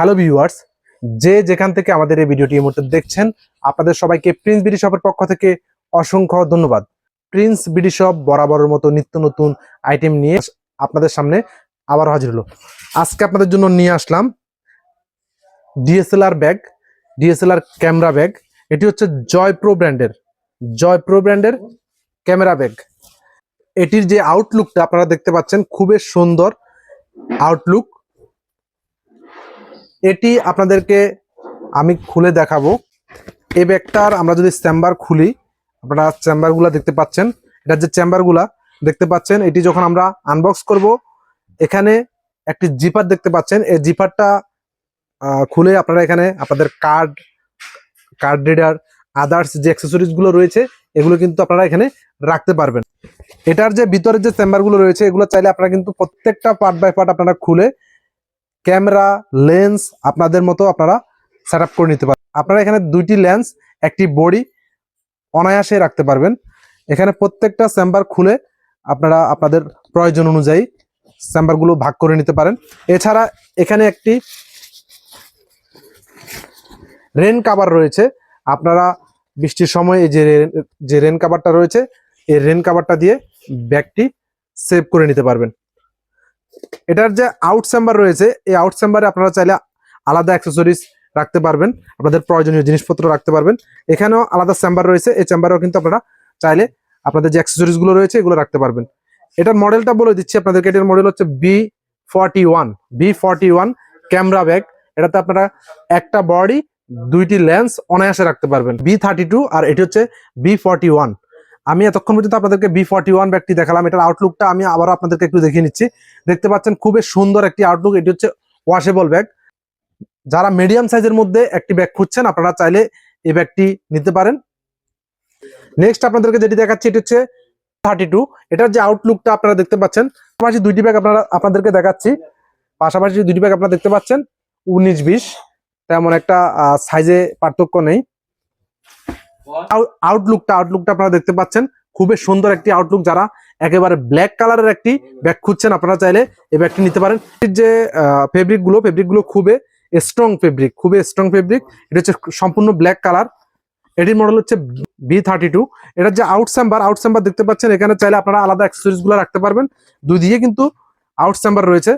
Hello viewers, যে যেখান থেকে আমাদের এই ভিডিওটি এই মুহূর্তে দেখছেন, আপনাদের সবাইকে প্রিন্স বিডি শপের পক্ষ থেকে অসংখ্য ধন্যবাদ। প্রিন্স বিডি শপ বরাবরের মতো নিত্য নতুন আইটেম নিয়ে আপনাদের সামনে আবার হাজির হলো। আজকে আপনাদের জন্য নিয়ে আসলাম DSLR bag DSLR camera bag এটি হচ্ছে জয় প্রো ব্র্যান্ডের জয় প্রো ব্র্যান্ডের ক্যামেরা ব্যাগ এটির যে আউটলুকটা আপনারা দেখতে পাচ্ছেন, খুবই সুন্দর আউটলুক এটি আপনাদেরকে আমি খুলে দেখাবো। এই ব্যাগটার আমরা যদি চেম্বার খুলি, আপনারা চেম্বারগুলো দেখতে পাচ্ছেন। এটার যে চেম্বারগুলা, দেখতে পাচ্ছেন, এটি যখন আমরা আনবক্স করব, এখানে একটি জিপার দেখতে পাচ্ছেন। এই জিপারটা খুলে আপনারা এখানে আপনাদের কার্ড কার্ড রিডার আদার্স যে অ্যাক্সেসরিজগুলো রয়েছে, এগুলো কিন্তু আপনারা এখানে রাখতে পারবেন। এটার যে ভিতরের যে চেম্বারগুলো রয়েছে, এগুলো চাইলে আপনারা কিন্তু প্রত্যেকটা পার্ট বাই পার্ট আপনারা খুলে ক্যামেরা, লেন্স আপনাদের মতো আপনারা সেট করে নিতে পারেন আপনারা এখানে দুইটি লেন্স, একটি বডি অনায়াসে রাখতে পারবেন। এখানে প্রত্যেকটা চেম্বার খুলে আপনারা আপনাদের প্রয়োজন অনুযায়ী চেম্বারগুলো ভাগ করে নিতে পারেন। এছাড়া এখানে একটি রেন কাভার রয়েছে। আপনারা বৃষ্টির সময় এই যে যে রেন কাভারটা রয়েছে, এই রেন কাভারটা দিয়ে ব্যাগটি সেভ করে নিতে পারবেন। এটার যে আউট চেম্বার রয়েছে, এই আউট চেম্বারে আপনারা চাইলে আলাদা অ্যাক্সেসরিজ রাখতে পারবেন, আপনাদের প্রয়োজনীয় জিনিসপত্র রাখতে পারবেন। এখানেও আলাদা চেম্বার রয়েছে, এই চেম্বারেও কিন্তু আপনারা চাইলে আপনাদের যে অ্যাক্সেসরিজগুলো রয়েছে, এগুলো রাখতে পারবেন। এটার মডেলটা বলে দিচ্ছি আপনাদেরকে, এটার মডেল হচ্ছে B forty one B forty one camera bag এটাতে আপনারা একটা বডি দুইটি লেন্স অনায়াসে রাখতে পারবেন বি থার্টি টু আর এটি হচ্ছে বি ফর্টি ওয়ান আমি এতক্ষণ পর্যন্ত আপনাদেরকে বি ফর্টি ওয়ান ব্যাগটি দেখালাম। এটার আউটলুকটা আমি আবারও আপনাদেরকে একটু দেখিয়ে নিচ্ছি। দেখতে পাচ্ছেন খুবই সুন্দর একটি আউটলুক এটি হচ্ছে ওয়াশেবল ব্যাগ যারা মিডিয়াম সাইজের মধ্যে একটি ব্যাগ খুঁজছেন, আপনারা চাইলে এই ব্যাগটি নিতে পারেন। নেক্সট আপনাদেরকে যেটি দেখাচ্ছি, এটি হচ্ছে থার্টি টু এটার যে আউটলুকটা আপনারা দেখতে পাচ্ছেন, পাশাপাশি দুইটি ব্যাগ আপনারা, আপনাদেরকে দেখাচ্ছি। পাশাপাশি দুইটি ব্যাগ আপনারা দেখতে পাচ্ছেন, উনিশ বিশ। তেমন একটা সাইজে পার্থক্য নেই। আউটলুকটা আউটলুকটা আপনারা দেখতে পাচ্ছেন। খুবই সুন্দর একটি আউটলুক যারা একেবারে ব্ল্যাক কালারের একটি ব্যাগ খুঁজছেন, আপনারা চাইলে এই ব্যাগটি নিতে পারেন। যে ফেব্রিকগুলো ফেব্রিকগুলো খুবই স্ট্রং ফেব্রিক খুবই স্ট্রং ফেব্রিক এটা হচ্ছে সম্পূর্ণ ব্ল্যাক কালার এটির মডেল হচ্ছে বি থার্টি টু এটার যে আউট চেম্বার আউট চেম্বার দেখতে পাচ্ছেন, এখানে চাইলে আপনারা আলাদা অ্যাক্সেসরিজগুলো রাখতে পারবেন। দুই দিকে কিন্তু আউট চেম্বার রয়েছে।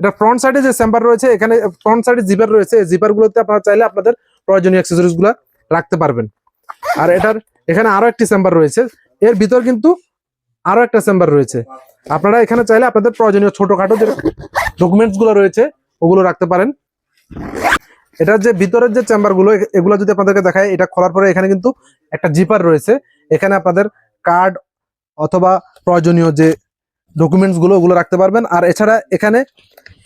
এটা ফ্রন্ট সাইডে যে চেম্বার রয়েছে, এখানে ফ্রন্ট সাইডে জিপার রয়েছে। জিপার গুলোতে আপনারা চাইলে আপনাদের প্রয়োজনীয় অ্যাক্সেসরিজগুলো রাখতে পারবেন। আর এটার এখানে আরও একটি চেম্বার রয়েছে। এর ভিতর কিন্তু আরও একটা চেম্বার রয়েছে। আপনারা এখানে চাইলে আপনাদের প্রয়োজনীয় ছোটখাটো যে ডকুমেন্টসগুলো রয়েছে, ওগুলো রাখতে পারেন। এটার যে ভিতরের যে চেম্বারগুলো এগুলো যদি আপনাদেরকে দেখায় এটা খোলার পরে এখানে কিন্তু একটা জিপার রয়েছে। এখানে আপনাদের কার্ড অথবা প্রয়োজনীয় যে ডকুমেন্টসগুলো, ওগুলো রাখতে পারবেন। আর এছাড়া এখানে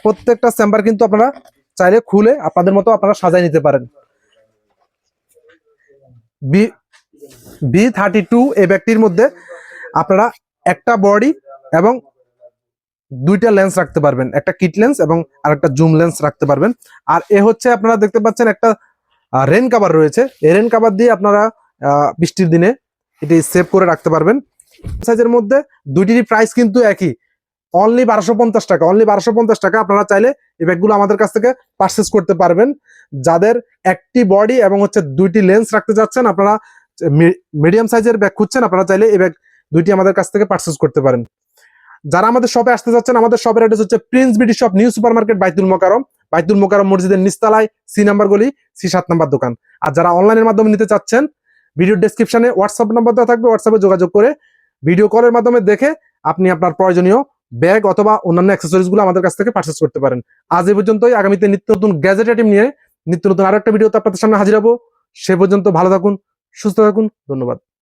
প্রত্যেকটা চেম্বার কিন্তু আপনারা চাইলে খুলে আপনাদের মতো আপনারা সাজায় নিতে পারেন। বি বি থার্টি টু এই ব্যক্তির মধ্যে আপনারা একটা বডি এবং দুইটা লেন্স রাখতে পারবেন। একটা কিট লেন্স এবং আরেকটা জুম লেন্স রাখতে পারবেন। আর এ হচ্ছে আপনারা দেখতে পাচ্ছেন একটা রেন কাভার রয়েছে। এই রেন কাভার দিয়ে আপনারা বৃষ্টির দিনে এটি সেভ করে রাখতে পারবেন। সাইজের মধ্যে দুইটিরই প্রাইস কিন্তু একই। অনলি বারোশো পঞ্চাশ টাকা অনলি বারোশো পঞ্চাশ টাকা আপনারা চাইলে এই ব্যাগগুলো আমাদের কাছ থেকে পারচেস করতে পারবেন। যাদের একটি বডি এবং হচ্ছে দুইটি লেন্স রাখতে যাচ্ছেন আপনারা মিডিয়াম সাইজের ব্যাগ খুঁজছেন, আপনারা চাইলে এই ব্যাগ দুইটি আমাদের কাছ থেকে পারচেস করতে পারেন। যারা আমাদের শপে আসতে যাচ্ছেন আমাদের শপের অ্যাড্রেস হচ্ছে prince BD shop new super market Baitul Mukarram Baitul Mukarram মসজিদের নিস্তালায় সি নাম্বার গলি সি সাত নাম্বার দোকান। আর যারা অনলাইনের মাধ্যমে নিতে চাচ্ছেন ভিডিও ডেসক্রিপশনে হোয়াটসঅ্যাপ নাম্বার দেওয়া থাকবে হোয়াটসঅ্যাপে যোগাযোগ করে ভিডিও কলের মাধ্যমে দেখে আপনি আপনার প্রয়োজনীয় ব্যাগ অথবা অন্যান্য অ্যাক্সেসরিজগুলো আমাদের কাছ থেকে পারচেস করতে পারেন। আজ এ পর্যন্তই। আগামীতে নিত্য নতুন গ্যাজেট আইটেম নিয়ে, নিত্য নতুন আরও একটা ভিডিওতে আপনাদের সামনে হাজির হব। সে পর্যন্ত ভালো থাকুন, সুস্থ থাকুন, ধন্যবাদ।